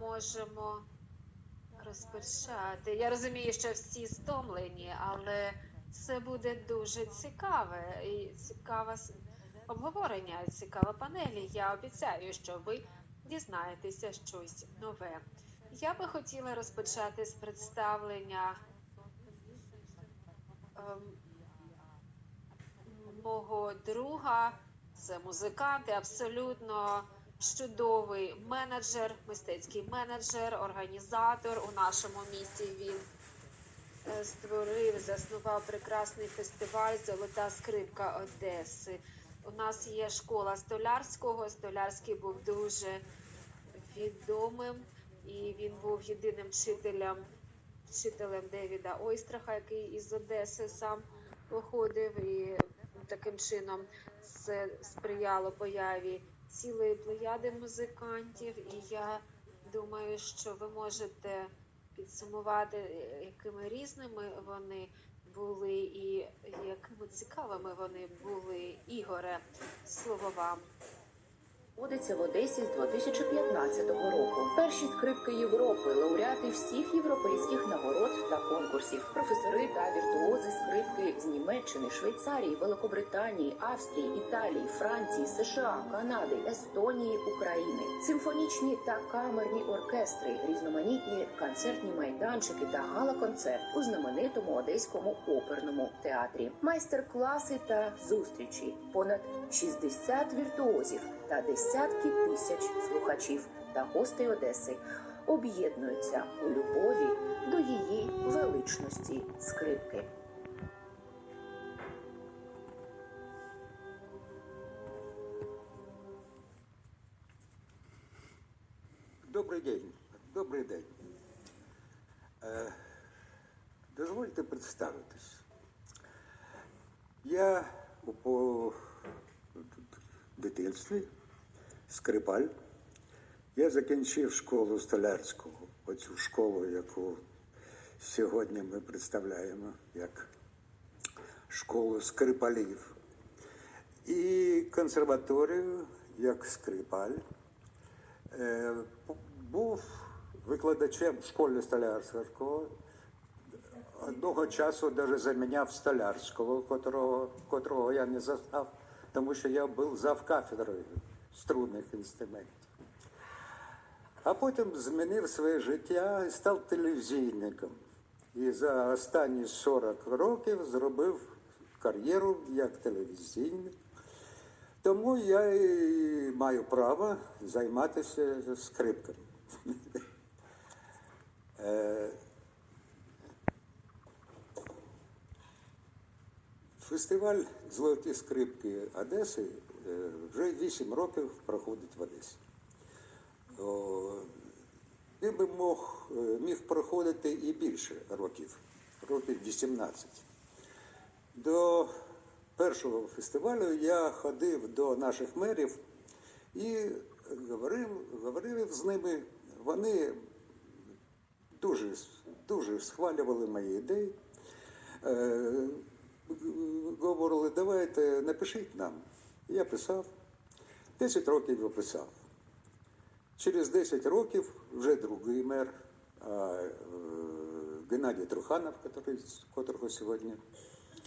можемо розпочати. Я розумію, що всі стомлені, але це буде дуже цікаве і цікаве обговорення, цікава панелі. Я обіцяю, що ви дізнаєтеся щось нове. Я би хотіла розпочати з представлення ем, мого друга. Це музикант абсолютно чудовий менеджер, мистецький менеджер, організатор у нашому місті. Він е, створив, заснував прекрасний фестиваль Золота скрипка Одеси. У нас є школа Столярського. Столярський був дуже відомим, і він був єдиним вчителем, вчителем Девіда Ойстраха, який із Одеси сам походив, і таким чином це сприяло появі цілої плеяди музикантів. І я думаю, що ви можете підсумувати, е, якими різними вони були і якими цікавими вони були. Ігоре, слово вам. Водиться в Одесі з 2015 року. Перші скрипки Європи, лауреати всіх європейських нагород та конкурсів, професори та віртуози скрипки з Німеччини, Швейцарії, Великобританії, Австрії, Італії, Франції, США, Канади, Естонії, України, симфонічні та камерні оркестри, різноманітні концертні майданчики та гала-концерт у знаменитому одеському оперному театрі, майстер-класи та зустрічі, понад 60 віртуозів та десятки тисяч слухачів та гостей Одеси об'єднуються у любові до її величності скрипки. Добрий день. Добрий день. Е, дозвольте представитись. Я у по дитинстві скрипаль. Я закінчив школу столярську, оцю школу, яку сьогодні ми представляємо як школу скрипалів. І консерваторію як скрипаль. Е, був викладачем в школі столярського. Одного часу навіть заміняв столярського, котрого, котрого я не застав, тому що я був зав кафедрою струнних інструментів. А потім змінив своє життя і став телевізійником. І за останні 40 років зробив кар'єру як телевізійник. Тому я і маю право займатися скрипками. Фестиваль Золоті скрипки Одеси е, вже 8 років проходить в Одесі. Він би мог, е, міг проходити і більше років, років 18. До першого фестивалю я ходив до наших мерів і говорив, говорив з ними. Вони дуже, дуже схвалювали мої ідеї. Е, говорили, давайте напишіть нам. Я писав. 10 років я писав. Через 10 років вже другий мер е, Геннадій Труханов, котрого сьогодні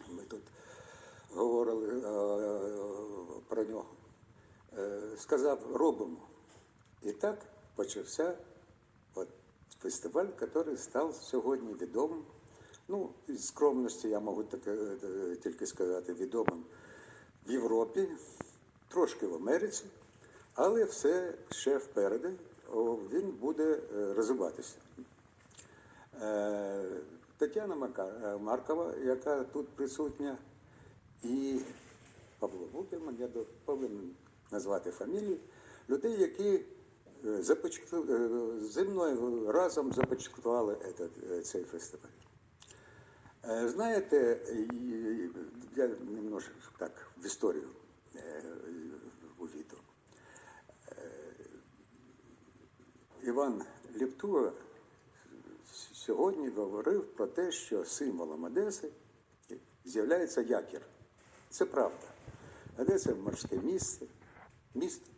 ми тут говорили е, про нього, е, сказав, робимо. І так почався от фестиваль, який став сьогодні відомим. Ну, із скромності я можу таке, е, тільки сказати, відомим в Європі, трошки в Америці, але все ще впереди. Він буде е, розвиватися. Е, Тетяна Маркова, яка тут присутня, і Павло Букерман, я повинен назвати фамілії, людей, які зі мною разом започаткували цей фестиваль. Е, Знаєте, я немножко так в історію е, увійду. Е, Іван Ліптура сьогодні говорив про те, що символом Одеси з'являється якір. Це правда. Одеса морське місце, місто.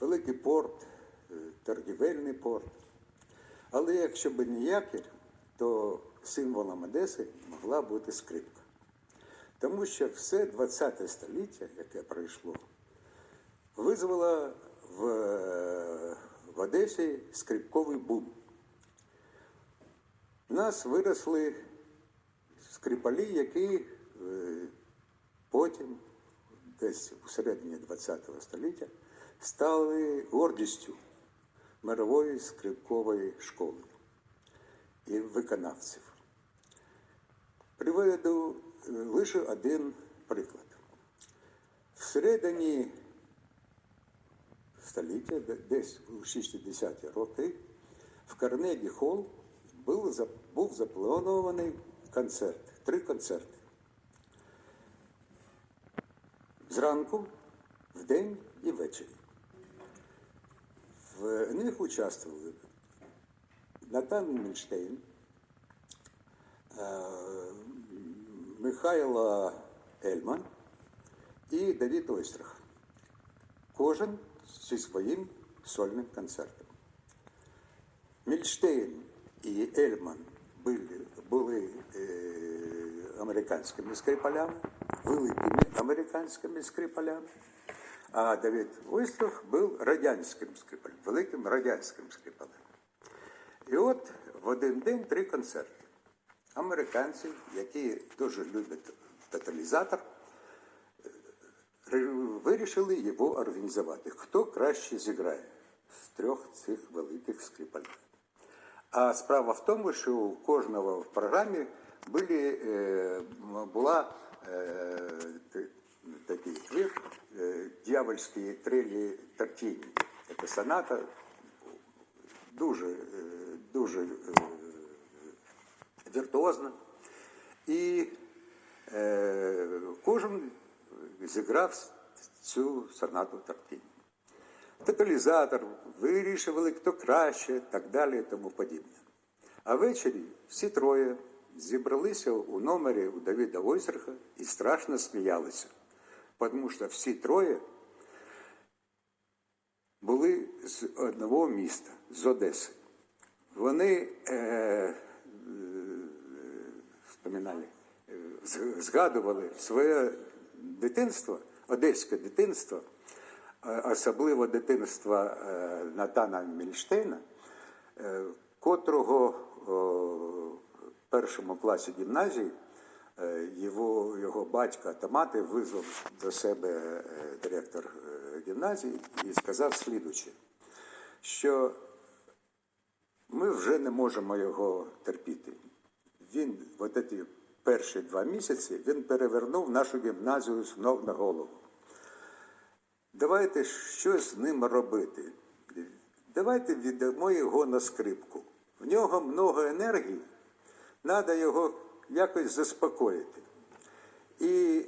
Великий порт, торгівельний порт. Але якщо б не якір, то символом Одеси могла бути скрипка. Тому що все ХХ століття, яке пройшло, визвало в, в Одесі скрипковий бум. У нас виросли скрипалі, які е, потім, десь у середині ХХ століття, стали гордістю мирової скрипкової школи і виконавців. Приведу е, лише один приклад. Всередині століття, десь у 60-ті роки, в Карнегі Холл був, був запланований концерт, три концерти. Зранку, вдень і ввечері. В них участвували Натан Мільштейн, е, Михайло Ельман і Давід Ойстрах. Кожен зі своїм сольним концертом. Мільштейн і Ельман були, були е, американськими скрипалями, великими американськими скрипалями, а Давид Ойстрах був радянським скрипалем, великим радянським скрипалем. І от в один день три концерти. Американці, які дуже люблять тоталізатор, вирішили його організувати. Хто краще зіграє з трьох цих великих скрипалів. А справа в тому, що у кожного в програмі були, е, була е, такий твір е, «Дьявольські трелі Тартіні». Це соната дуже, е, дуже е, віртуозна. І е, кожен зіграв цю сонату Тартіні. Тоталізатор, вирішували, хто краще, так далі і тому подібне. А ввечері всі троє зібралися у номері у Давіда Ойсерха і страшно сміялися, тому що всі троє були з одного міста, з Одеси. Вони е, е, вспоминали, е, згадували своє дитинство, одеське дитинство, особливо дитинство е, Натана Мільштейна, е, котрого в першому класі гімназії його, його батька та мати визвав до себе директор гімназії і сказав слідуче, що ми вже не можемо його терпіти. Він, от ці перші два місяці, він перевернув нашу гімназію з ног на голову. Давайте щось з ним робити. Давайте віддамо його на скрипку. В нього много енергії, треба його якось заспокоїти. І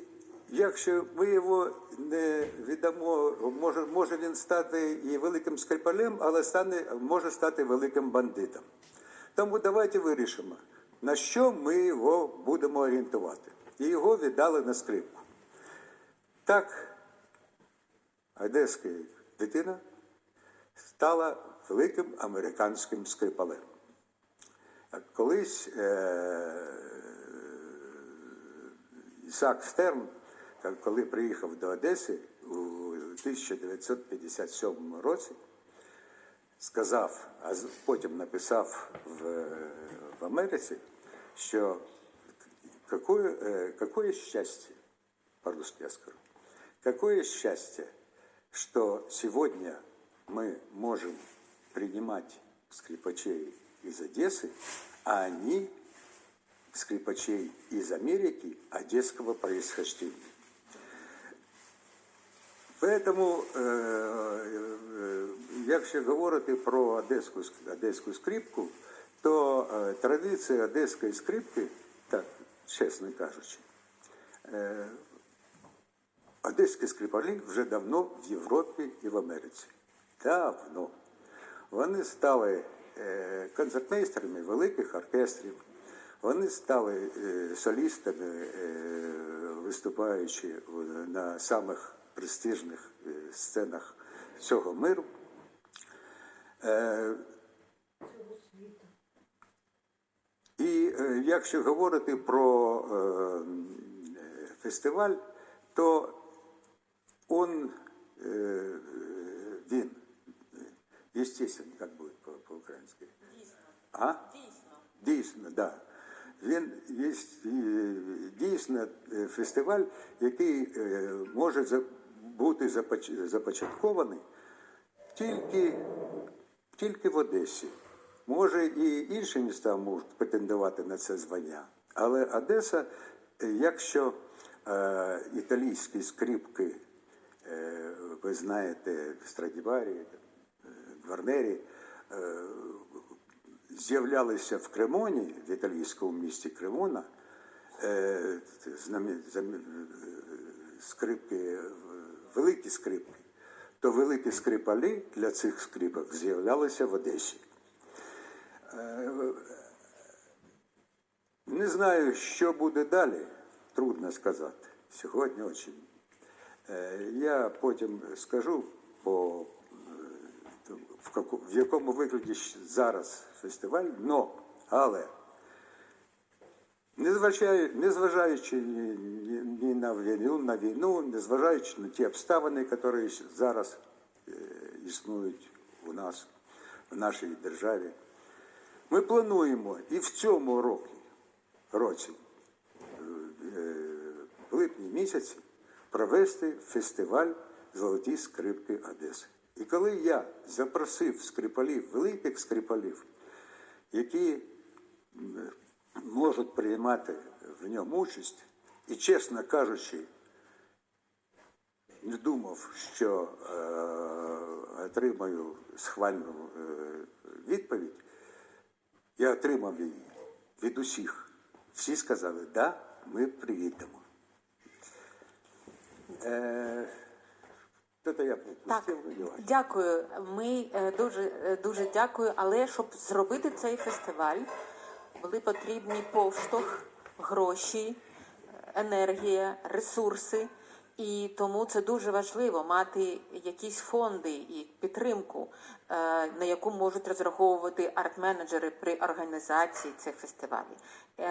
якщо ми його не віддамо, може, може він стати і великим скрипалем, але стане, може стати великим бандитом. Тому давайте вирішимо, на що ми його будемо орієнтувати. І його віддали на скрипку. Так, одеська дитина стала великим американським скрипалем. Колись е- Ісак Стерн, коли приїхав до Одеси у 1957 році, сказав, а з- потім написав в, в Америці, що какое, э, какое счастье, по-русски я скажу, какое счастье, что сегодня мы можем принимать скрипачей из Одессы, а они скрипачей из Америки одесского происхождения. Поэтому, е, е, якщо говорити про одеську, одеську скрипку, то традиція одеської скрипки, так, чесно кажучи, одеські скрипалі вже давно в Європі і в Америці. Давно. Вони стали концертмейстерами великих оркестрів, вони стали солістами, виступаючи на самих престижних е, сценах цього миру. Е, І е, якщо говорити про фестиваль, то он, він, естественно, як буде по- по-українськи? А? Дійсно, так. Да. Він є дійсно фестиваль, який може за- бути започ- започаткований тільки, тільки в Одесі. Може, і інші міста можуть претендувати на це звання. Але Одеса, е, якщо е, італійські скрипки, е, ви знаєте, Страдіварі, е, Гварнері, е, з'являлися в Кремоні, в італійському місті Кремона, е, е, скрипки, великі скрипки, то великі скрипалі для цих скрипок з'являлися в Одесі. Е, Не знаю, що буде далі, трудно сказати. Сьогодні очень. Е, Я потім скажу по е, в, якому вигляді зараз фестиваль, но, але незважаючи, на війну, на війну, незважаючи на ті обставини, які зараз е, існують у нас, в нашій державі, ми плануємо і в цьому році, році е, в липні місяці провести фестиваль Золоті скрипки Одеси. І коли я запросив скрипалів, великих скрипалів, які можуть приймати в ньому участь, і, чесно кажучи, не думав, що е, отримаю схвальну е, відповідь, я отримав її від усіх. Всі сказали, да, ми приїдемо. Е, то я Так, пропустив, дякую. Ми е, дуже е, дуже дякую. Але щоб зробити цей фестиваль, були потрібні повштовх, гроші, енергія, ресурси. І тому це дуже важливо мати якісь фонди і підтримку, е, на яку можуть розраховувати арт-менеджери при організації цих фестивалів. Е,